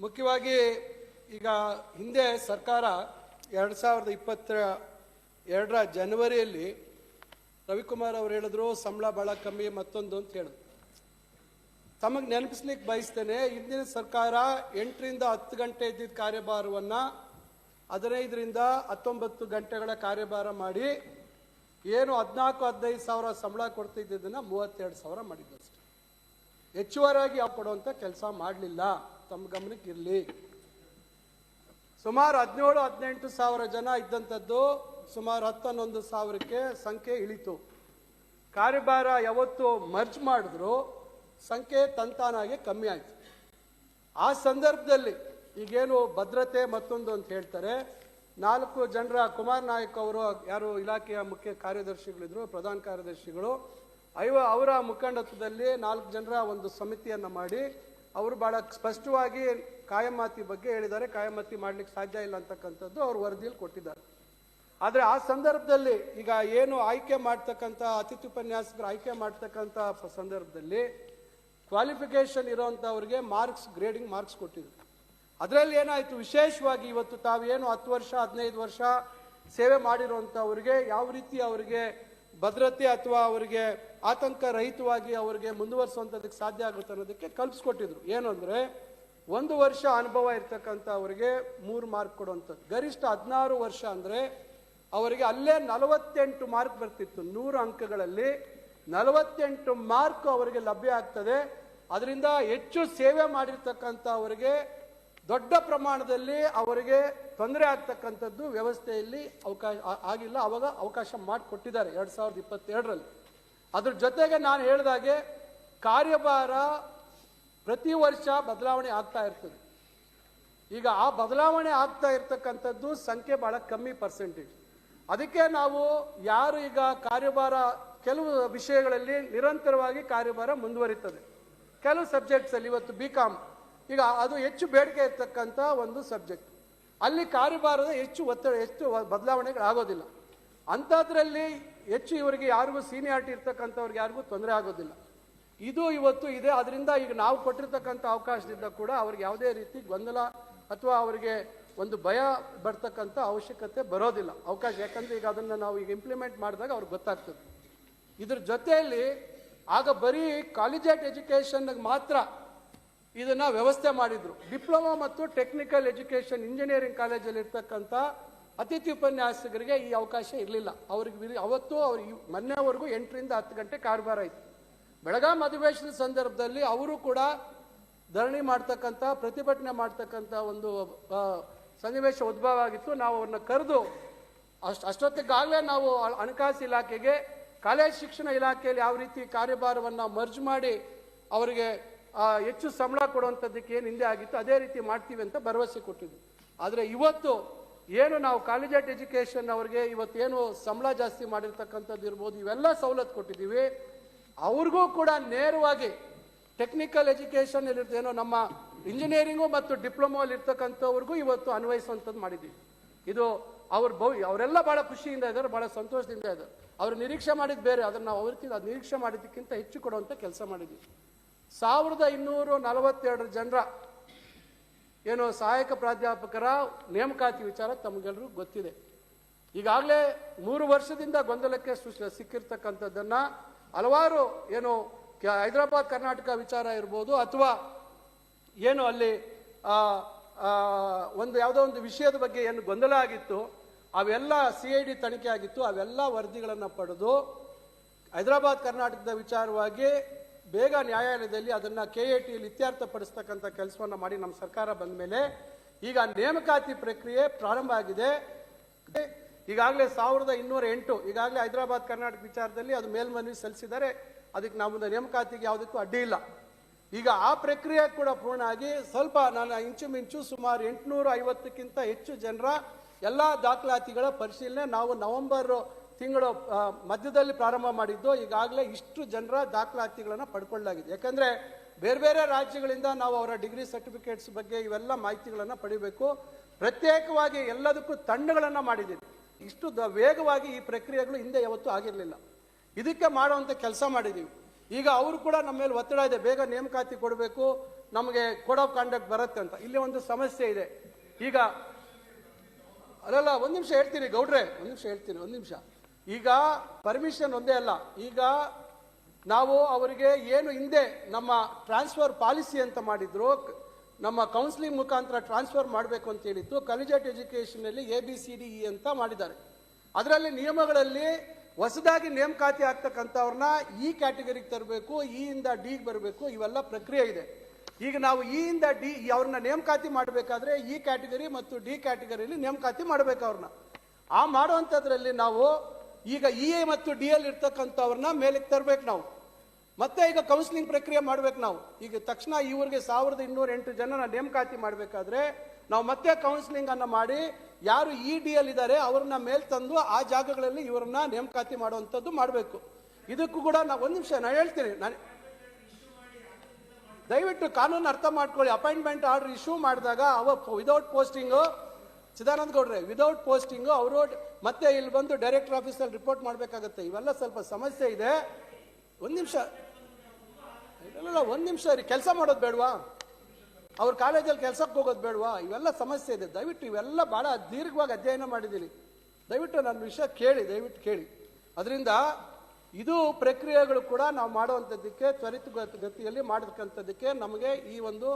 ಮುಖ್ಯವಾಗಿ ಈಗ ಹಿಂದೆ ಸರ್ಕಾರ ಎರಡು ಸಾವಿರದ ಇಪ್ಪತ್ತರ ಎರಡರ ಜನವರಿಯಲ್ಲಿ ರವಿಕುಮಾರ್ ಅವರು ಹೇಳಿದ್ರು, ಸಂಬಳ ಭಾಳ ಕಮ್ಮಿ, ಮತ್ತೊಂದು ಅಂತ ಹೇಳಿದ್ರು. ತಮಗೆ ನೆನಪಿಸ್ಲಿಕ್ಕೆ ಬಯಸ್ತೇನೆ, ಹಿಂದಿನ ಸರ್ಕಾರ ಎಂಟರಿಂದ ಹತ್ತು ಗಂಟೆ ಇದ್ದಿದ್ದ ಕಾರ್ಯಭಾರವನ್ನು ಹದಿನೈದರಿಂದ ಹತ್ತೊಂಬತ್ತು ಗಂಟೆಗಳ ಕಾರ್ಯಭಾರ ಮಾಡಿ, ಏನು ಹದಿನಾಲ್ಕು, ಹದಿನೈದು ಸಾವಿರ ಸಂಬಳ ಕೊಡ್ತಿದ್ದನ್ನು ಮೂವತ್ತೆರಡು ಸಾವಿರ ಮಾಡಿದ್ದಷ್ಟೆ. ಹೆಚ್ಚುವರಿಯಾಗಿ ಯಾವ ಕೊಡುವಂಥ ಕೆಲಸ ಮಾಡಲಿಲ್ಲ. ತಮ್ಮ ಗಮನಕ್ಕೆ ಇರಲಿ. ಸುಮಾರು ಹದಿನೇಳು, ಹದಿನೆಂಟು ಸಾವಿರ ಜನ ಇದ್ದಂಥದ್ದು ಸುಮಾರು ಹತ್ತು ಹನ್ನೊಂದು ಸಾವಿರಕ್ಕೆ ಸಂಖ್ಯೆ ಇಳಿತು. ಕಾರ್ಯಭಾರ ಯಾವತ್ತು ಮರ್ಜ್ ಮಾಡಿದ್ರು, ಸಂಖ್ಯೆ ತಂತಾನಾಗೆ ಕಮ್ಮಿ ಆಯಿತು. ಆ ಸಂದರ್ಭದಲ್ಲಿ ಈಗೇನು ಭದ್ರತೆ ಮತ್ತೊಂದು ಅಂತ ಹೇಳ್ತಾರೆ. ನಾಲ್ಕು ಜನರ ಕುಮಾರ್ ನಾಯಕ್ ಅವರು ಯಾರು ಇಲಾಖೆಯ ಮುಖ್ಯ ಕಾರ್ಯದರ್ಶಿಗಳಿದ್ರು, ಪ್ರಧಾನ ಕಾರ್ಯದರ್ಶಿಗಳು. ಐವ ಅವರ ಮುಖಂಡತ್ವದಲ್ಲಿ ನಾಲ್ಕು ಜನರ ಒಂದು ಸಮಿತಿಯನ್ನು ಮಾಡಿ ಅವರು ಬಹಳ ಸ್ಪಷ್ಟವಾಗಿ ಕಾಯಮಾತಿ ಬಗ್ಗೆ ಹೇಳಿದ್ದಾರೆ. ಕಾಯಮಾತಿ ಮಾಡ್ಲಿಕ್ಕೆ ಸಾಧ್ಯ ಇಲ್ಲ ಅಂತಕ್ಕಂಥದ್ದು ಅವರು ವರದಿಯಲ್ಲಿ ಕೊಟ್ಟಿದ್ದಾರೆ. ಆದರೆ ಆ ಸಂದರ್ಭದಲ್ಲಿ ಈಗ ಏನು ಆಯ್ಕೆ ಮಾಡ್ತಕ್ಕಂಥ ಅತಿಥಿ ಉಪನ್ಯಾಸಕರು ಆಯ್ಕೆ ಮಾಡ್ತಕ್ಕಂಥ ಸಂದರ್ಭದಲ್ಲಿ ಕ್ವಾಲಿಫಿಕೇಶನ್ ಇರೋಂಥವ್ರಿಗೆ ಮಾರ್ಕ್ಸ್ ಗ್ರೇಡಿಂಗ್ ಮಾರ್ಕ್ಸ್ ಕೊಟ್ಟಿದ್ರು. ಅದರಲ್ಲಿ ಏನಾಯಿತು? ವಿಶೇಷವಾಗಿ ಇವತ್ತು ತಾವೇನು ಹತ್ತು ವರ್ಷ, ಹದಿನೈದು ವರ್ಷ ಸೇವೆ ಮಾಡಿರುವಂಥವ್ರಿಗೆ ಯಾವ ರೀತಿ ಅವರಿಗೆ ಭದ್ರತೆ ಅಥವಾ ಅವರಿಗೆ ಆತಂಕ ರಹಿತವಾಗಿ ಅವರಿಗೆ ಮುಂದುವರಿಸುವಂಥದ್ದಕ್ಕೆ ಸಾಧ್ಯ ಆಗುತ್ತೆ ಅನ್ನೋದಕ್ಕೆ ಕಲ್ಪಿಸ್ಕೊಟ್ಟಿದ್ರು. ಏನು ಅಂದರೆ, ಒಂದು ವರ್ಷ ಅನುಭವ ಇರ್ತಕ್ಕಂಥ ಅವರಿಗೆ ಮೂರು ಮಾರ್ಕ್ ಕೊಡುವಂಥದ್ದು. ಗರಿಷ್ಠ ಹದಿನಾರು ವರ್ಷ ಅಂದರೆ, ಅವರಿಗೆ ಅಲ್ಲೇ ನಲವತ್ತೆಂಟು ಮಾರ್ಕ್ ಬರ್ತಿತ್ತು ನೂರು ಅಂಕಗಳಲ್ಲಿ. ನಲವತ್ತೆಂಟು ಮಾರ್ಕ್ ಅವರಿಗೆ ಲಭ್ಯ ಆಗ್ತದೆ. ಅದರಿಂದ ಹೆಚ್ಚು ಸೇವೆ ಮಾಡಿರ್ತಕ್ಕಂಥ ಅವರಿಗೆ ದೊಡ್ಡ ಪ್ರಮಾಣದಲ್ಲಿ ಅವರಿಗೆ ತೊಂದರೆ ಆಗ್ತಕ್ಕಂಥದ್ದು ವ್ಯವಸ್ಥೆಯಲ್ಲಿ ಅವಕಾಶ ಆಗಿಲ್ಲ. ಅವಾಗ ಅವಕಾಶ ಮಾಡಿಕೊಟ್ಟಿದ್ದಾರೆ ಎರಡು ಸಾವಿರದ ಇಪ್ಪತ್ತೆರಡರಲ್ಲಿ. ಅದ್ರ ಜೊತೆಗೆ ನಾನು ಹೇಳಿದಾಗೆ ಕಾರ್ಯಭಾರ ಪ್ರತಿ ವರ್ಷ ಬದಲಾವಣೆ ಆಗ್ತಾ ಇರ್ತದೆ. ಈಗ ಆ ಬದಲಾವಣೆ ಆಗ್ತಾ ಇರ್ತಕ್ಕಂಥದ್ದು ಸಂಖ್ಯೆ ಬಹಳ ಕಮ್ಮಿ ಪರ್ಸೆಂಟೇಜ್ ಅದಕ್ಕೆ ನಾವು ಯಾರು ಈಗ ಕಾರ್ಯಭಾರ ಕೆಲವು ವಿಷಯಗಳಲ್ಲಿ ನಿರಂತರವಾಗಿ ಕಾರ್ಯಭಾರ ಮುಂದುವರಿತದೆ. ಕೆಲವು ಸಬ್ಜೆಕ್ಟ್ಸಲ್ಲಿ ಇವತ್ತು ಬಿ ಕಾಮ್ ಈಗ ಅದು ಹೆಚ್ಚು ಬೇಡಿಕೆ ಇರ್ತಕ್ಕಂಥ ಒಂದು ಸಬ್ಜೆಕ್ಟ್ ಅಲ್ಲಿ ಕಾರ್ಯಭಾರದ ಹೆಚ್ಚು ಒತ್ತಡ, ಹೆಚ್ಚು ಬದಲಾವಣೆಗಳಾಗೋದಿಲ್ಲ. ಅಂಥದ್ರಲ್ಲಿ ಹೆಚ್ಚು ಇವರಿಗೆ ಯಾರಿಗೂ ಸೀನಿಯಾರಿಟಿ ಇರ್ತಕ್ಕಂಥವ್ರಿಗೆ ಯಾರಿಗೂ ತೊಂದರೆ ಆಗೋದಿಲ್ಲ. ಇದು ಇವತ್ತು ಇದೆ ಅದರಿಂದ ಈಗ ನಾವು ಕೊಟ್ಟಿರ್ತಕ್ಕಂಥ ಅವಕಾಶದಿಂದ ಕೂಡ ಅವ್ರಿಗೆ ಯಾವುದೇ ರೀತಿ ಗೊಂದಲ ಅಥವಾ ಅವರಿಗೆ ಒಂದು ಭಯ ಬರ್ತಕ್ಕಂಥ ಅವಶ್ಯಕತೆ ಬರೋದಿಲ್ಲ. ಅವಕಾಶ, ಯಾಕಂದ್ರೆ ಈಗ ಅದನ್ನು ನಾವು ಈಗ ಇಂಪ್ಲಿಮೆಂಟ್ ಮಾಡಿದಾಗ ಅವ್ರಿಗೆ ಗೊತ್ತಾಗ್ತದೆ. ಇದ್ರ ಜೊತೆಯಲ್ಲಿ ಆಗ ಬರೀ ಕಾಲೇಜೇಟ್ ಎಜುಕೇಷನ್ಗೆ ಮಾತ್ರ ಇದನ್ನು ವ್ಯವಸ್ಥೆ ಮಾಡಿದರು. ಡಿಪ್ಲೊಮಾ ಮತ್ತು ಟೆಕ್ನಿಕಲ್ ಎಜುಕೇಷನ್ ಇಂಜಿನಿಯರಿಂಗ್ ಕಾಲೇಜಲ್ಲಿ ಇರ್ತಕ್ಕಂಥ ಅತಿಥಿ ಉಪನ್ಯಾಸಕರಿಗೆ ಈ ಅವಕಾಶ ಇರಲಿಲ್ಲ. ಅವ್ರಿಗೆ ವಿರಿ- ಅವತ್ತು ಅವ್ರು ಮೊನ್ನೆವರೆಗೂ ಎಂಟರಿಂದ ಹತ್ತು ಗಂಟೆ ಕಾರ್ಬಾರ ಇತ್ತು. ಬೆಳಗಾಂ ಅಧಿವೇಶನ ಸಂದರ್ಭದಲ್ಲಿ ಅವರು ಕೂಡ ಧರಣಿ ಮಾಡ್ತಕ್ಕಂಥ, ಪ್ರತಿಭಟನೆ ಮಾಡ್ತಕ್ಕಂಥ ಒಂದು ಸನ್ನಿವೇಶ ಉದ್ಭವ ಆಗಿತ್ತು. ನಾವು ಅವ್ರನ್ನ ಕರೆದು ಅಷ್ಟು ಅಷ್ಟೊತ್ತಿಗಾಗಲೇ ನಾವು ಹಣ- ಹಣಕಾಸು ಇಲಾಖೆಗೆ, ಕಾಲೇಜ್ ಶಿಕ್ಷಣ ಇಲಾಖೆಯಲ್ಲಿ ಯಾವ ರೀತಿ ಕಾರ್ಯಭಾರವನ್ನು ಮರ್ಜ್ ಮಾಡಿ ಅವರಿಗೆ ಹೆಚ್ಚು ಸಂಬಳ ಕೊಡುವಂಥದ್ದಕ್ಕೆ ಏನು ಹಿಂದೆ ಆಗಿತ್ತು, ಅದೇ ರೀತಿ ಮಾಡ್ತೀವಿ ಅಂತ ಭರವಸೆ ಕೊಟ್ಟಿದ್ವಿ. ಆದರೆ ಇವತ್ತು ಏನು ನಾವು ಕಾಲೇಜೆಟ್ ಎಜುಕೇಷನ್ ಅವ್ರಿಗೆ ಇವತ್ತು ಏನು ಸಂಬಳ ಜಾಸ್ತಿ ಮಾಡಿರ್ತಕ್ಕಂಥದ್ದು ಇರ್ಬೋದು, ಇವೆಲ್ಲ ಸವಲತ್ತು ಕೊಟ್ಟಿದ್ದೀವಿ. ಅವ್ರಿಗೂ ಕೂಡ ನೇರವಾಗಿ ಟೆಕ್ನಿಕಲ್ ಎಜುಕೇಷನ್ ಏನೋ ನಮ್ಮ ಇಂಜಿನಿಯರಿಂಗು ಮತ್ತು ಡಿಪ್ಲೊಮೋ ಇರ್ತಕ್ಕಂಥವ್ರಿಗೂ ಇವತ್ತು ಅನ್ವಯಿಸುವಂಥದ್ದು ಮಾಡಿದ್ದೀವಿ. ಇದು ಅವ್ರ ಬೌ ಅವರೆಲ್ಲ ಭಾಳ ಖುಷಿಯಿಂದ ಇದ್ದಾರೆ ಭಾಳ ಸಂತೋಷದಿಂದ ಇದ್ದಾರೆ. ಅವ್ರು ನಿರೀಕ್ಷೆ ಮಾಡಿದ್ದು ಬೇರೆ, ಅದನ್ನು ನಾವು ಅವ್ರಿಗಿಂತ ನಿರೀಕ್ಷೆ ಮಾಡಿದ್ದಕ್ಕಿಂತ ಹೆಚ್ಚು ಕೊಡುವಂಥ ಕೆಲಸ ಮಾಡಿದ್ವಿ ಸಾವಿರದ ಇನ್ನೂರು ನಲವತ್ತೆರಡು ಜನರ ಏನು ಸಹಾಯಕ ಪ್ರಾಧ್ಯಾಪಕರ ನೇಮಕಾತಿ ವಿಚಾರ ತಮಗೆಲ್ಲರೂ ಗೊತ್ತಿದೆ. ಈಗಾಗಲೇ ಮೂರು ವರ್ಷದಿಂದ ಗೊಂದಲಕ್ಕೆ ಸಿಕ್ಕಿರ್ತಕ್ಕಂಥದ್ದನ್ನು ಹಲವಾರು ಏನು ಹೈದರಾಬಾದ್ ಕರ್ನಾಟಕ ವಿಚಾರ ಇರ್ಬೋದು ಅಥವಾ ಏನು ಅಲ್ಲಿ ಒಂದು ಯಾವುದೋ ಒಂದು ವಿಷಯದ ಬಗ್ಗೆ ಏನು ಗೊಂದಲ ಆಗಿತ್ತು, ಅವೆಲ್ಲ ಸಿ ಐ ಡಿ ತನಿಖೆ ಆಗಿತ್ತು, ಅವೆಲ್ಲ ವರದಿಗಳನ್ನು ಪಡೆದು ಹೈದರಾಬಾದ್ ಕರ್ನಾಟಕದ ವಿಚಾರವಾಗಿ ಬೇಗ ನ್ಯಾಯಾಲಯದಲ್ಲಿ ಅದನ್ನ ಕೆ ಎ ಟಿಯಲ್ಲಿ ಇತ್ಯರ್ಥಪಡಿಸ್ತಕ್ಕಂಥ ಕೆಲಸವನ್ನು ಮಾಡಿ ನಮ್ಮ ಸರ್ಕಾರ ಬಂದ ಮೇಲೆ ಈಗ ನೇಮಕಾತಿ ಪ್ರಕ್ರಿಯೆ ಪ್ರಾರಂಭ ಆಗಿದೆ. ಈಗಾಗಲೇ ಸಾವಿರದ ಇನ್ನೂರ ಎಂಟು, ಈಗಾಗಲೇ ಹೈದರಾಬಾದ್ ಕರ್ನಾಟಕ ವಿಚಾರದಲ್ಲಿ ಅದು ಮೇಲ್ಮನವಿ ಸಲ್ಲಿಸಿದರೆ ಅದಕ್ಕೆ ನಾವು ನೇಮಕಾತಿಗೆ ಯಾವುದಕ್ಕೂ ಅಡ್ಡಿ ಇಲ್ಲ. ಈಗ ಆ ಪ್ರಕ್ರಿಯೆ ಕೂಡ ಪೂರ್ಣ ಆಗಿ ಸ್ವಲ್ಪ ನಾನು ಇಂಚುಮಿಂಚು ಸುಮಾರು ಎಂಟುನೂರ ಐವತ್ತಕ್ಕಿಂತ ಹೆಚ್ಚು ಜನರ ಎಲ್ಲ ದಾಖಲಾತಿಗಳ ಪರಿಶೀಲನೆ ನಾವು ನವೆಂಬರ್ ತಿಂಗಳು ಮಧ್ಯದಲ್ಲಿ ಪ್ರಾರಂಭ ಮಾಡಿದ್ದು ಈಗಾಗಲೇ ಇಷ್ಟು ಜನರ ದಾಖಲಾತಿಗಳನ್ನು ಪಡ್ಕೊಳ್ಳಲಾಗಿದೆ. ಯಾಕಂದ್ರೆ ಬೇರೆ ಬೇರೆ ರಾಜ್ಯಗಳಿಂದ ನಾವು ಅವರ ಡಿಗ್ರಿ ಸರ್ಟಿಫಿಕೇಟ್ಸ್ ಬಗ್ಗೆ ಇವೆಲ್ಲ ಮಾಹಿತಿಗಳನ್ನು ಪಡಿಬೇಕು. ಪ್ರತ್ಯೇಕವಾಗಿ ಎಲ್ಲದಕ್ಕೂ ತಂಡಗಳನ್ನು ಮಾಡಿದ್ದೀವಿ. ಇಷ್ಟು ದ- ವೇಗವಾಗಿ ಈ ಪ್ರಕ್ರಿಯೆಗಳು ಹಿಂದೆ ಯಾವತ್ತೂ ಆಗಿರಲಿಲ್ಲ. ಇದಕ್ಕೆ ಮಾಡುವಂಥ ಕೆಲಸ ಮಾಡಿದ್ದೀವಿ. ಈಗ ಅವರು ಕೂಡ ನಮ್ಮ ಮೇಲೆ ಒತ್ತಡ ಇದೆ. ಬೇಗ ನೇಮಕಾತಿ ಕೊಡಬೇಕು, ನಮಗೆ ಕೋಡ್ ಆಫ್ ಕಾಂಡಕ್ಟ್ ಬರುತ್ತೆ ಅಂತ. ಇಲ್ಲಿ ಒಂದು ಸಮಸ್ಯೆ ಇದೆ. ಈಗ ಅಲ್ಲಲ್ಲ, ಒಂದು ನಿಮಿಷ ಹೇಳ್ತೀನಿ ಗೌಡ್ರೆ. ಒಂದು ನಿಮಿಷ ಹೇಳ್ತೀನಿ, ಒಂದು ನಿಮಿಷ. ಈಗ ಪರ್ಮಿಷನ್ ಒಂದೇ ಅಲ್ಲ. ಈಗ ನಾವು ಅವರಿಗೆ ಏನು ಹಿಂದೆ ನಮ್ಮ ಟ್ರಾನ್ಸ್ಫರ್ ಪಾಲಿಸಿ ಅಂತ ಮಾಡಿದ್ರು, ನಮ್ಮ ಕೌನ್ಸಿಲಿಂಗ್ ಮುಖಾಂತರ ಟ್ರಾನ್ಸ್ಫರ್ ಮಾಡಬೇಕು ಅಂತ ಹೇಳಿತ್ತು ಕಲಿಜೆಟ್ ಎಜುಕೇಶನ್ ಅಲ್ಲಿ A B C D E ಅಂತ ಮಾಡಿದ್ದಾರೆ. ಅದರಲ್ಲಿ ನಿಯಮಗಳಲ್ಲಿ ಹೊಸದಾಗಿ ನೇಮಕಾತಿ ಆಗ್ತಕ್ಕಂಥವ್ರನ್ನ ಈ ಕ್ಯಾಟಗರಿಗೆ ತರಬೇಕು ಈ ಇಂದ ಡಿಗೆ ಬರಬೇಕು, ಇವೆಲ್ಲ ಪ್ರಕ್ರಿಯೆ ಇದೆ. ಈಗ ನಾವು ಈ ಇಂದ ಡಿ ಅವ್ರನ್ನ ನೇಮಕಾತಿ ಮಾಡಬೇಕಾದ್ರೆ ಈ ಕ್ಯಾಟಗರಿ ಮತ್ತು ಡಿ ಕ್ಯಾಟಗರಿಯಲ್ಲಿ ನೇಮಕಾತಿ ಮಾಡಬೇಕು ಅವ್ರನ್ನ. ಆ ಮಾಡುವಂಥದ್ರಲ್ಲಿ ನಾವು ಈಗ ಇ ಎ ಮತ್ತು ಡಿ ಎಲ್ ಇರ್ತಕ್ಕಂಥವ್ರನ್ನ ಮೇಲಕ್ಕೆ ತರಬೇಕು ನಾವು. ಮತ್ತೆ ಈಗ ಕೌನ್ಸಿಲಿಂಗ್ ಪ್ರಕ್ರಿಯೆ ಮಾಡ್ಬೇಕು ನಾವು. ಈಗ ತಕ್ಷಣ ಇವ್ರಿಗೆ ಸಾವಿರದ ಇನ್ನೂರ ಎಂಟು ಜನನ ನೇಮಕಾತಿ ಮಾಡಬೇಕಾದ್ರೆ ನಾವು ಮತ್ತೆ ಕೌನ್ಸಿಲಿಂಗ್ ಅನ್ನ ಮಾಡಿ ಯಾರು ಇ ಡಿ ಎಲ್ ಇದ್ದಾರೆ ಅವ್ರನ್ನ ಮೇಲ್ ತಂದು ಆ ಜಾಗಗಳಲ್ಲಿ ಇವರನ್ನ ನೇಮಕಾತಿ ಮಾಡುವಂಥದ್ದು ಮಾಡಬೇಕು. ಇದಕ್ಕೂ ಕೂಡ ನಾವು ಒಂದು ನಿಮಿಷ ನಾನು ಹೇಳ್ತೀನಿ ನಾನು ದಯವಿಟ್ಟು ಕಾನೂನು ಅರ್ಥ ಮಾಡ್ಕೊಳ್ಳಿ. ಅಪಾಯಿಂಟ್ಮೆಂಟ್ ಆರ್ಡರ್ ಇಶ್ಯೂ ಮಾಡಿದಾಗ ಅವ ವಿದೌಟ್ ಪೋಸ್ಟಿಂಗು ಚಿದಾನಂದ ಗೌಡ್ರೆ ವಿದೌಟ್ ಪೋಸ್ಟಿಂಗು ಅವರು ಮತ್ತೆ ಇಲ್ಲಿ ಬಂದು ಡೈರೆಕ್ಟರ್ ಆಫೀಸಲ್ಲಿ ರಿಪೋರ್ಟ್ ಮಾಡಬೇಕಾಗತ್ತೆ. ಇವೆಲ್ಲ ಸ್ವಲ್ಪ ಸಮಸ್ಯೆ ಇದೆ. ಒಂದು ನಿಮಿಷ. ಇಲ್ಲ ಒಂದು ನಿಮಿಷ ರೀ ಕೆಲಸ ಮಾಡೋದು ಬೇಡವಾ? ಅವ್ರ ಕಾಲೇಜಲ್ಲಿ ಕೆಲಸಕ್ಕೆ ಹೋಗೋದು ಬೇಡವಾ? ಇವೆಲ್ಲ ಸಮಸ್ಯೆ ಇದೆ. ದಯವಿಟ್ಟು ಇವೆಲ್ಲ ಭಾಳ ದೀರ್ಘವಾಗಿ ಅಧ್ಯಯನ ಮಾಡಿದ್ದೀನಿ ದಯವಿಟ್ಟು ನನ್ನ ವಿಷಯ ಕೇಳಿ, ದಯವಿಟ್ಟು ಕೇಳಿ. ಅದರಿಂದ ಇದು ಪ್ರಕ್ರಿಯೆಗಳು ಕೂಡ ನಾವು ಮಾಡುವಂಥದ್ದಕ್ಕೆ ತ್ವರಿತ ಗತಿಯಲ್ಲಿ ಮಾಡತಕ್ಕಂಥದ್ದಕ್ಕೆ ನಮಗೆ ಈ ಒಂದು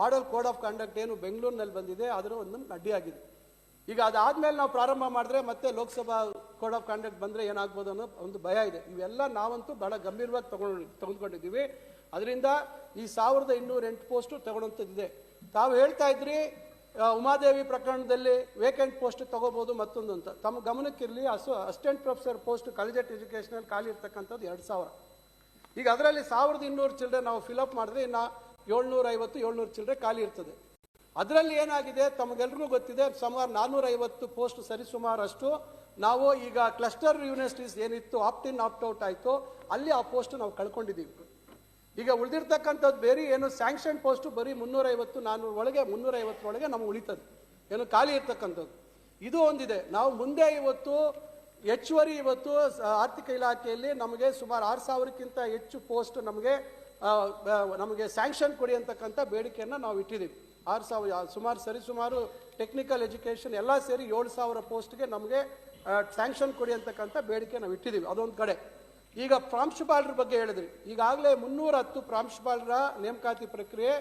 ಮಾಡಲ್ ಕೋಡ್ ಆಫ್ ಕಂಡಕ್ಟ್ ಏನು ಬೆಂಗಳೂರಿನಲ್ಲಿ ಬಂದಿದೆ ಅದರ ಒಂದು ಅಡ್ಡಿಯಾಗಿದೆ. ಈಗ ಅದಾದ್ಮೇಲೆ ನಾವು ಪ್ರಾರಂಭ ಮಾಡಿದ್ರೆ ಮತ್ತೆ ಲೋಕಸಭಾ ಕೋಡ್ ಆಫ್ ಕಂಡಕ್ಟ್ ಬಂದ್ರೆ ಏನಾಗ್ಬೋದು ಅನ್ನೋ ಒಂದು ಭಯ ಇದೆ. ಇವೆಲ್ಲ ನಾವಂತೂ ಬಹಳ ಗಂಭೀರವಾಗಿ ತಗೊಂಡು ತಗೊಂಡ್ಕೊಂಡಿದ್ದೀವಿ. ಅದರಿಂದ ಈ ಸಾವಿರದ ಇನ್ನೂರ ಎಂಟು ಪೋಸ್ಟು ತಗೊಳ್ಳೋಂಥದ್ದಿದೆ ತಾವು ಹೇಳ್ತಾ ಇದ್ರಿ ಉಮಾದೇವಿ ಪ್ರಕರಣದಲ್ಲಿ ವೇಕೆಂಟ್ ಪೋಸ್ಟ್ ತಗೋಬಹುದು ಮತ್ತೊಂದು ಅಂತ. ತಮ್ಮ ಗಮನಕ್ಕಿರಲಿ, ಅಸು assistant professor post collegiate educational ಖಾಲಿ ಇರ್ತಕ್ಕಂಥದ್ದು ಎರಡು ಸಾವಿರ. ಈಗ ಅದರಲ್ಲಿ ಸಾವಿರದ ಇನ್ನೂರು ಚಿಲ್ಡ್ರೆ ನಾವು ಫಿಲಪ್ ಮಾಡಿದ್ರೆ ಇನ್ನು ಏಳ್ನೂರ ಐವತ್ತು ಏಳ್ನೂರು ಚಿಲ್ಲರೆ ಖಾಲಿ ಇರ್ತದೆ. ಅದರಲ್ಲಿ ಏನಾಗಿದೆ? ತಮಗೆಲ್ರಿಗೂ ಗೊತ್ತಿದೆ, ಸುಮಾರು ನಾನ್ನೂರ ಐವತ್ತು ಪೋಸ್ಟ್ ಸರಿಸುಮಾರು ಅಷ್ಟು ನಾವು ಈಗ ಕ್ಲಸ್ಟರ್ ಯೂನಿವರ್ಸಿಟೀಸ್ ಏನಿತ್ತು ಆಪ್ಟಿನ್ ಆಪ್ಟ್ ಔಟ್ ಆಯಿತು. ಅಲ್ಲಿ ಆ ಪೋಸ್ಟ್ ನಾವು ಕಳ್ಕೊಂಡಿದ್ದೀವಿ. ಈಗ ಉಳಿದಿರ್ತಕ್ಕಂಥದ್ದು ಬೇರೆ, ಏನು ಸ್ಯಾಂಕ್ಷನ್ ಪೋಸ್ಟು ಬರೀ ಮುನ್ನೂರೈವತ್ತು ನಾನ್ನೂರ ಒಳಗೆ ಮುನ್ನೂರೈವತ್ತರೊಳಗೆ ನಮ್ಗೆ ಉಳಿತದೆ. ಏನು ಖಾಲಿ ಇರ್ತಕ್ಕಂಥದ್ದು. ಇದು ಒಂದಿದೆ. ನಾವು ಮುಂದೆ ಇವತ್ತು, ಹೆಚ್ಚುವರಿ ಇವತ್ತು ಆರ್ಥಿಕ ಇಲಾಖೆಯಲ್ಲಿ ನಮಗೆ ಸುಮಾರು ಆರು ಸಾವಿರಕ್ಕಿಂತ ಹೆಚ್ಚು ಪೋಸ್ಟ್ ನಮಗೆ ನಮಗೆ ಸ್ಯಾಂಕ್ಷನ್ ಕೊಡಿ ಅಂತಕ್ಕಂಥ ಬೇಡಿಕೆಯನ್ನು ನಾವು ಇಟ್ಟಿದ್ದೀವಿ ಆರು ಸಾವಿರ ಸುಮಾರು ಸರಿ ಸುಮಾರು ಟೆಕ್ನಿಕಲ್ ಎಜುಕೇಷನ್ ಎಲ್ಲ ಸೇರಿ ಏಳು ಸಾವಿರ ಪೋಸ್ಟ್ಗೆ ನಮಗೆ ಸ್ಯಾಂಕ್ಷನ್ ಕೊಡಿ ಅಂತಕ್ಕಂಥ ಬೇಡಿಕೆ ನಾವು ಇಟ್ಟಿದ್ದೀವಿ ಅದೊಂದು ಕಡೆ. ಈಗ ಪ್ರಾಂಶುಪಾಲರ ಬಗ್ಗೆ ಹೇಳಿದ್ರಿ. ಈಗಾಗಲೇ ಮುನ್ನೂರ ಹತ್ತು ಪ್ರಾಂಶುಪಾಲರ ನೇಮಕಾತಿ ಪ್ರಕ್ರಿಯೆ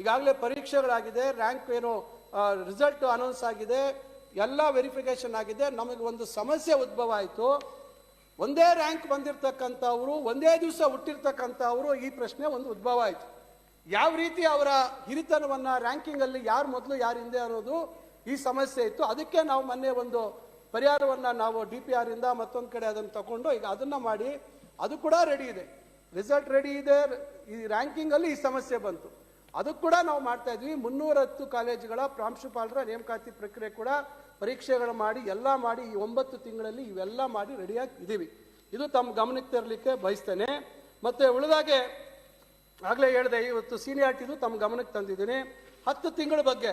ಈಗಾಗಲೇ ಪರೀಕ್ಷೆಗಳಾಗಿದೆ ರ್ಯಾಂಕ್ ಏನು ರಿಸಲ್ಟ್ ಅನೌನ್ಸ್ ಆಗಿದೆ, ಎಲ್ಲ ವೆರಿಫಿಕೇಷನ್ ಆಗಿದೆ. ನಮಗೆ ಒಂದು ಸಮಸ್ಯೆ ಉದ್ಭವ ಆಯಿತು. ಒಂದೇ ರ್ಯಾಂಕ್ ಬಂದಿರತಕ್ಕಂಥವ್ರು, ಒಂದೇ ದಿವಸ ಹುಟ್ಟಿರ್ತಕ್ಕಂಥವ್ರು ಈ ಪ್ರಶ್ನೆ ಒಂದು ಉದ್ಭವ ಆಯಿತು. ಯಾವ ರೀತಿ ಅವರ ಹಿರಿತನವನ್ನು ರ್ಯಾಂಕಿಂಗಲ್ಲಿ ಯಾರು ಮೊದಲು ಯಾರು ಹಿಂದೆ ಅನ್ನೋದು ಈ ಸಮಸ್ಯೆ ಇತ್ತು. ಅದಕ್ಕೆ ನಾವು ಮೊನ್ನೆ ಒಂದು ಪರಿಹಾರವನ್ನು ನಾವು ಡಿ ಪಿ ಆರಿಂದ ಮತ್ತೊಂದು ಕಡೆ ಅದನ್ನು ತಗೊಂಡು ಈಗ ಅದನ್ನು ಮಾಡಿ ಅದು ಕೂಡ ರೆಡಿ ಇದೆ. ರಿಸಲ್ಟ್ ರೆಡಿ ಇದೆ. ಈ ರ್ಯಾಂಕಿಂಗಲ್ಲಿ ಈ ಸಮಸ್ಯೆ ಬಂತು. ಅದು ಕೂಡ ನಾವು ಮಾಡ್ತಾ ಇದ್ವಿ. ಮುನ್ನೂರ ಹತ್ತು ಕಾಲೇಜುಗಳ ಪ್ರಾಂಶುಪಾಲರ ನೇಮಕಾತಿ ಪ್ರಕ್ರಿಯೆ ಕೂಡ ಪರೀಕ್ಷೆಗಳು ಮಾಡಿ, ಎಲ್ಲ ಮಾಡಿ ಈ ಒಂಬತ್ತು ತಿಂಗಳಲ್ಲಿ ಇವೆಲ್ಲ ಮಾಡಿ ರೆಡಿಯಾಗಿ ಇದ್ದೀವಿ ಇದು ತಮ್ಮ ಗಮನಕ್ಕೆ ತರಲಿಕ್ಕೆ ಬಯಸ್ತೇನೆ. ಮತ್ತು ಉಳಿದಾಗೆ ಆಗಲೇ ಹೇಳಿದೆ, ಇವತ್ತು ಸೀನಿಯಾರಿಟಿದು ತಮ್ಮ ಗಮನಕ್ಕೆ ತಂದಿದ್ದೀನಿ. ಹತ್ತು ತಿಂಗಳ ಬಗ್ಗೆ.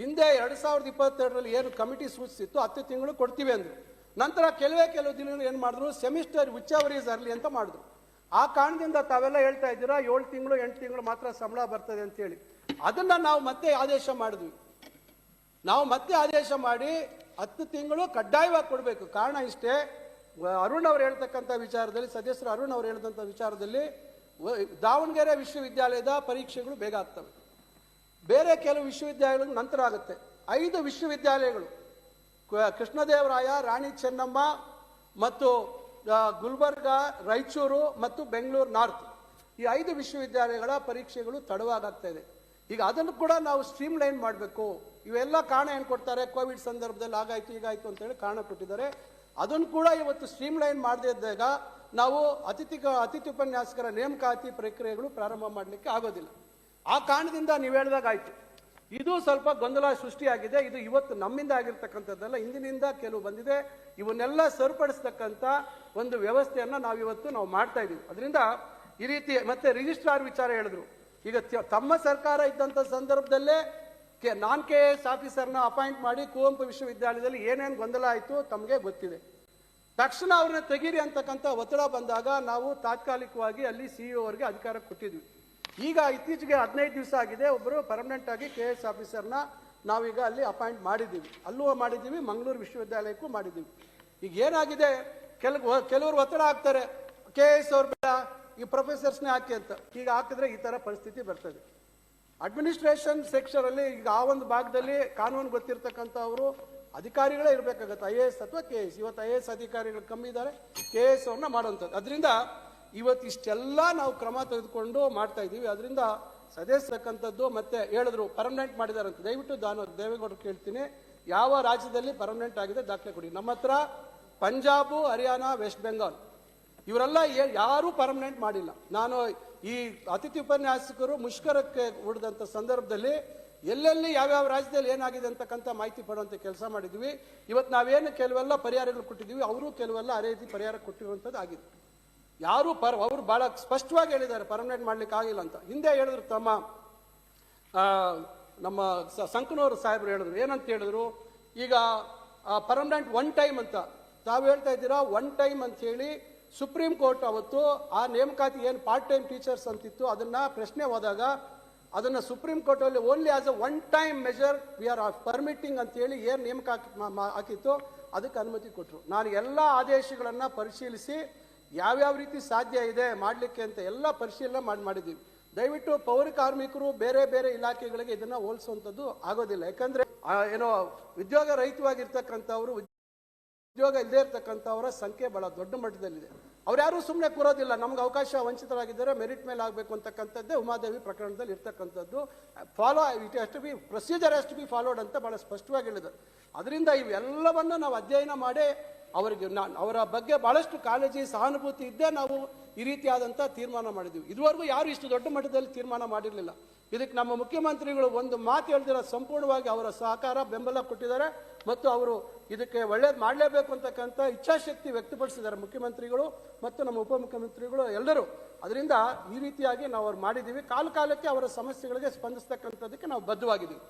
ಹಿಂದೆ ಎರಡು ಸಾವಿರದ ಇಪ್ಪತ್ತೆರಡರಲ್ಲಿ ಏನು ಕಮಿಟಿ ಸೂಚಿಸಿತ್ತು, ಹತ್ತು ತಿಂಗಳು ಕೊಡ್ತೀವಿ ಅಂದರು. ನಂತರ ಕೆಲವೇ ಕೆಲವು ದಿನ ಏನು ಮಾಡಿದ್ರು, ಸೆಮಿಸ್ಟರ್ ವಿಚಾವರೀಸ್ ಅರ್ಲಿ ಅಂತ ಮಾಡಿದ್ರು. ಆ ಕಾರಣದಿಂದ ತಾವೆಲ್ಲ ಹೇಳ್ತಾ ಇದ್ದೀರಾ, ಏಳು ತಿಂಗಳು, ಎಂಟು ತಿಂಗಳು ಮಾತ್ರ ಸಂಬಳ ಬರ್ತದೆ ಅಂತೇಳಿ ಅದನ್ನು ನಾವು ಮತ್ತೆ ಆದೇಶ ಮಾಡಿದ್ವಿ. ನಾವು ಮತ್ತೆ ಆದೇಶ ಮಾಡಿ ಹತ್ತು ತಿಂಗಳು ಕಡ್ಡಾಯವಾಗಿ ಕೊಡಬೇಕು. ಕಾರಣ ಇಷ್ಟೇ ಅರುಣ್ ಅವರು ಹೇಳ್ತಕ್ಕಂಥ ವಿಚಾರದಲ್ಲಿ, ಸದಸ್ಯರು ಅರುಣ್ ಅವರು ಹೇಳಿದಂಥ ವಿಚಾರದಲ್ಲಿ ದಾವಣಗೆರೆ ವಿಶ್ವವಿದ್ಯಾಲಯದ ಪರೀಕ್ಷೆಗಳು ಬೇಗ ಆಗ್ತವೆ. ಬೇರೆ ಕೆಲವು ವಿಶ್ವವಿದ್ಯಾಲಯಗಳು ನಂತರ ಆಗುತ್ತೆ. ಐದು ವಿಶ್ವವಿದ್ಯಾಲಯಗಳು ಕೃಷ್ಣದೇವರಾಯ, ರಾಣಿ ಚೆನ್ನಮ್ಮ ಮತ್ತು ಗುಲ್ಬರ್ಗ, ರಾಯಚೂರು ಮತ್ತು ಬೆಂಗಳೂರು ನಾರ್ತ್. ಈ ಐದು ವಿಶ್ವವಿದ್ಯಾಲಯಗಳ ಪರೀಕ್ಷೆಗಳು ತಡವಾಗ್ತಾ ಇದೆ. ಈಗ ಅದನ್ನು ಕೂಡ ನಾವು ಸ್ಟ್ರೀಮ್ ಲೈನ್ ಮಾಡಬೇಕು. ಇವೆಲ್ಲ ಕಾರಣ ಏನು ಕೊಡ್ತಾರೆ? ಕೋವಿಡ್ ಸಂದರ್ಭದಲ್ಲಿ ಆಗಾಯ್ತು ಅಂತ ಹೇಳಿ ಕಾರಣ ಕೊಟ್ಟಿದ್ದಾರೆ. ಅದನ್ನು ಕೂಡ ಇವತ್ತು ಸ್ಟ್ರೀಮ್ ಲೈನ್ ಮಾಡದೇ ಇದ್ದಾಗ ನಾವು ಅತಿಥಿ ಅತಿಥಿ ಉಪನ್ಯಾಸಕರ ನೇಮಕಾತಿ ಪ್ರಕ್ರಿಯೆಗಳು ಪ್ರಾರಂಭ ಮಾಡಲಿಕ್ಕೆ ಆಗೋದಿಲ್ಲ. ಆ ಕಾರಣದಿಂದ ನೀವು ಹೇಳಿದಾಗ ಆಯಿತು. ಇದು ಸ್ವಲ್ಪ ಗೊಂದಲ ಸೃಷ್ಟಿಯಾಗಿದೆ. ಇದು ಇವತ್ತು ನಮ್ಮಿಂದ ಆಗಿರ್ತಕ್ಕಂಥದ್ದಲ್ಲ. ಹಿಂದಿನಿಂದ ಕೆಲವು ಬಂದಿದೆ. ಇವನ್ನೆಲ್ಲ ಸರಿಪಡಿಸ್ತಕ್ಕಂಥ ಒಂದು ವ್ಯವಸ್ಥೆಯನ್ನು ನಾವು ಇವತ್ತು ನಾವು ಮಾಡ್ತಾ ಇದ್ದೀವಿ ಅದರಿಂದ ಈ ರೀತಿ ಮತ್ತೆ ರಿಜಿಸ್ಟ್ರಾರ್ ವಿಚಾರ ಹೇಳಿದ್ರು. ಈಗ ತಮ್ಮ ಸರ್ಕಾರ ಇದ್ದಂಥ ಸಂದರ್ಭದಲ್ಲೇ ಕೆ ನಾನ್ ಕೆ ಎಸ್ ಆಫೀಸರ್ನ ಅಪಾಯಿಂಟ್ ಮಾಡಿ ಕುವೆಂಪು ವಿಶ್ವವಿದ್ಯಾಲಯದಲ್ಲಿ ಏನೇನು ಗೊಂದಲ ಆಯಿತು ತಮಗೆ ಗೊತ್ತಿದೆ. ತಕ್ಷಣ ಅವ್ರನ್ನ ತೆಗೀರಿ ಅಂತಕ್ಕಂಥ ಒತ್ತಡ ಬಂದಾಗ ನಾವು ತಾತ್ಕಾಲಿಕವಾಗಿ ಅಲ್ಲಿ ಸಿ ಅವರಿಗೆ ಅಧಿಕಾರ ಕೊಟ್ಟಿದ್ವಿ. ಈಗ ಇತ್ತೀಚೆಗೆ ಹದಿನೈದು ದಿವಸ ಆಗಿದೆ ಒಬ್ಬರು ಪರ್ಮನೆಂಟ್ ಆಗಿ ಕೆ ಎಸ್ ಆಫೀಸರ್ನ ನಾವೀಗ ಅಲ್ಲಿ ಅಪಾಯಿಂಟ್ ಮಾಡಿದ್ದೀವಿ. ಅಲ್ಲೂ ಮಾಡಿದ್ದೀವಿ, ಮಂಗಳೂರು ವಿಶ್ವವಿದ್ಯಾಲಯಕ್ಕೂ ಮಾಡಿದ್ದೀವಿ. ಈಗ ಏನಾಗಿದೆ? ಕೆಲವು ಕೆಲವರು ಒತ್ತಡ ಹಾಕ್ತಾರೆ. ಕೆ ಎಸ್ ಅವ್ರ ಬೇಡ ಈ ಪ್ರೊಫೆಸರ್ಸ್ನೇ ಹಾಕಿ ಅಂತ. ಈಗ ಹಾಕಿದ್ರೆ ಈ ಥರ ಪರಿಸ್ಥಿತಿ ಬರ್ತದೆ. ಅಡ್ಮಿನಿಸ್ಟ್ರೇಷನ್ ಸೆಕ್ಷನಲ್ಲಿ ಈಗ ಆ ಒಂದು ಭಾಗದಲ್ಲಿ ಕಾನೂನು ಗೊತ್ತಿರ್ತಕ್ಕಂಥವರು ಅಧಿಕಾರಿಗಳೇ ಇರಬೇಕಾಗತ್ತೆ. ಐ ಎ ಎಸ್ ಅಥವಾ ಕೆ ಎಸ್. ಇವತ್ತು ಐ ಎ ಎಸ್ ಅಧಿಕಾರಿಗಳು ಕಮ್ಮಿ ಇದ್ದಾರೆ. ಕೆ ಎಸ್ ಅವ್ರನ್ನ ಮಾಡುವಂಥದ್ದು. ಅದರಿಂದ ಇವತ್ತು ಇಷ್ಟೆಲ್ಲ ನಾವು ಕ್ರಮ ತೆಗೆದುಕೊಂಡು ಮಾಡ್ತಾ ಇದ್ದೀವಿ. ಅದರಿಂದ ಸದಸ್ಯಕ್ಕಂಥದ್ದು ಮತ್ತೆ ಹೇಳಿದ್ರು ಪರ್ಮನೆಂಟ್ ಅಂತ. ದಯವಿಟ್ಟು ನಾನು ದೇವೇಗೌಡರು ಕೇಳ್ತೀನಿ. ಯಾವ ರಾಜ್ಯದಲ್ಲಿ ಪರ್ಮನೆಂಟ್ ಆಗಿದೆ ದಾಖಲೆ ಕೊಡಿ. ನಮ್ಮ ಹತ್ರ ಪಂಜಾಬು, ಹರಿಯಾಣ, ವೆಸ್ಟ್ ಬೆಂಗಾಲ್. ಇವರೆಲ್ಲ ಯಾರೂ ಪರ್ಮನೆಂಟ್ ಮಾಡಿಲ್ಲ. ನಾನು ಈ ಅತಿಥಿ ಉಪನ್ಯಾಸಕರು ಮುಷ್ಕರಕ್ಕೆ ಉಳಿದಂಥ ಸಂದರ್ಭದಲ್ಲಿ ಎಲ್ಲೆಲ್ಲಿ ಯಾವ್ಯಾವ ರಾಜ್ಯದಲ್ಲಿ ಏನಾಗಿದೆ ಅಂತಕ್ಕಂಥ ಮಾಹಿತಿ ಪಡುವಂಥ ಕೆಲಸ ಮಾಡಿದ್ವಿ. ಇವತ್ತು ನಾವೇನು ಕೆಲವೆಲ್ಲ ಪರಿಹಾರಗಳು ಕೊಟ್ಟಿದ್ದೀವಿ. ಅವರು ಕೆಲವೆಲ್ಲ ಅದೇ ರೀತಿ ಪರಿಹಾರ ಕೊಟ್ಟಿರುವಂಥದ್ದು ಆಗಿದೆ. ಯಾರು ಪರ್ ಅವರು ಬಹಳ ಸ್ಪಷ್ಟವಾಗಿ ಹೇಳಿದ್ದಾರೆ ಪರ್ಮನೆಂಟ್ ಮಾಡ್ಲಿಕ್ಕೆ ಆಗಿಲ್ಲ ಅಂತ. ಹಿಂದೆ ಹೇಳಿದ್ರು ತಮ್ಮ ನಮ್ಮ ಸಂಕನೂರು ಸಾಹೇಬರು ಹೇಳಿದ್ರು. ಏನಂತ ಹೇಳಿದ್ರು? ಈಗ ಪರ್ಮನೆಂಟ್ ಒನ್ ಟೈಮ್ ಅಂತ. ತಾವು ಹೇಳ್ತಾ ಇದ್ದೀರಾ ಒನ್ ಟೈಮ್ ಅಂತ ಹೇಳಿ ಸುಪ್ರೀಂ ಕೋರ್ಟ್ ಅವತ್ತು ಆ ನೇಮಕಾತಿ ಏನು ಪಾರ್ಟ್ ಟೈಮ್ ಟೀಚರ್ಸ್ ಅಂತಿತ್ತು, ಅದನ್ನು ಪ್ರಶ್ನೆ ಹೋದಾಗ ಅದನ್ನು ಸುಪ್ರೀಂ ಕೋರ್ಟಲ್ಲಿ only as a one time measure we are permitting ಅಂತೇಳಿ ಏನು ನೇಮಕ ಹಾಕಿತ್ತು, ಅದಕ್ಕೆ ಅನುಮತಿ ಕೊಟ್ಟರು ನಾನು ಎಲ್ಲ ಆದೇಶಗಳನ್ನು ಪರಿಶೀಲಿಸಿ ಯಾವ್ಯಾವ ರೀತಿ ಸಾಧ್ಯ ಇದೆ ಮಾಡಲಿಕ್ಕೆ ಅಂತ ಎಲ್ಲ ಪರಿಶೀಲನೆ ಮಾಡಿ ಮಾಡಿದ್ದೀವಿ ದಯವಿಟ್ಟು ಪೌರ ಕಾರ್ಮಿಕರು ಬೇರೆ ಬೇರೆ ಇಲಾಖೆಗಳಿಗೆ ಇದನ್ನು ಹೋಲಿಸುವಂಥದ್ದು ಆಗೋದಿಲ್ಲ. ಯಾಕಂದರೆ ಏನೋ ಉದ್ಯೋಗ ರಹಿತವಾಗಿರ್ತಕ್ಕಂಥವ್ರು ಉದ್ಯೋಗ ಇಲ್ಲದೆ ಇರ್ತಕ್ಕಂಥವರ ಸಂಖ್ಯೆ ಬಹಳ ದೊಡ್ಡ ಮಟ್ಟದಲ್ಲಿದೆ. ಅವ್ರು ಯಾರು ಸುಮ್ಮನೆ ಕೂರೋದಿಲ್ಲ. ನಮ್ಗೆ ಅವಕಾಶ ವಂಚಿತರಾಗಿದ್ದರೆ, ಮೆರಿಟ್ ಮೇಲೆ ಆಗಬೇಕು ಅಂತಕ್ಕಂಥದ್ದೇ ಉಮಾದೇವಿ ಪ್ರಕರಣದಲ್ಲಿ ಇರ್ತಕ್ಕಂಥದ್ದು. Follow it has to be procedure has to be followed ಅಂತ ಭಾಳ ಸ್ಪಷ್ಟವಾಗಿ ಹೇಳಿದರು ಅದರಿಂದ ಇವೆಲ್ಲವನ್ನು ನಾವು ಅಧ್ಯಯನ ಮಾಡಿ ಅವರಿಗೆ ನಾ- ಅವರ ಬಗ್ಗೆ ಬಹಳಷ್ಟು ಕಾಳಜಿ, ಸಹಾನುಭೂತಿ ಇದ್ದೇ ನಾವು ಈ ರೀತಿಯಾದಂಥ ತೀರ್ಮಾನ ಮಾಡಿದ್ದೀವಿ ಇದುವರೆಗೂ ಯಾರು ಇಷ್ಟು ದೊಡ್ಡ ಮಟ್ಟದಲ್ಲಿ ತೀರ್ಮಾನ ಮಾಡಿರಲಿಲ್ಲ. ಇದಕ್ಕೆ ನಮ್ಮ ಮುಖ್ಯಮಂತ್ರಿಗಳು ಒಂದು ಮಾತು ಹೇಳ್ದಿರ ಸಂಪೂರ್ಣವಾಗಿ ಅವರ ಸಹಕಾರ, ಬೆಂಬಲ ಕೊಟ್ಟಿದ್ದಾರೆ ಮತ್ತು ಅವರು ಇದಕ್ಕೆ ಒಳ್ಳೇದು ಮಾಡಲೇಬೇಕು ಅಂತಕ್ಕಂಥ ಇಚ್ಛಾಶಕ್ತಿ ವ್ಯಕ್ತಪಡಿಸಿದ್ದಾರೆ ಮುಖ್ಯಮಂತ್ರಿಗಳು ಮತ್ತು ನಮ್ಮ ಉಪಮುಖ್ಯಮಂತ್ರಿಗಳು ಎಲ್ಲರೂ. ಅದರಿಂದ ಈ ರೀತಿಯಾಗಿ ನಾವು ಅವ್ರು ಮಾಡಿದ್ದೀವಿ ಕಾಲ ಕಾಲಕ್ಕೆ ಅವರ ಸಮಸ್ಯೆಗಳಿಗೆ ಸ್ಪಂದಿಸ್ತಕ್ಕಂಥದ್ದಕ್ಕೆ ನಾವು ಬದ್ಧವಾಗಿದ್ದೀವಿ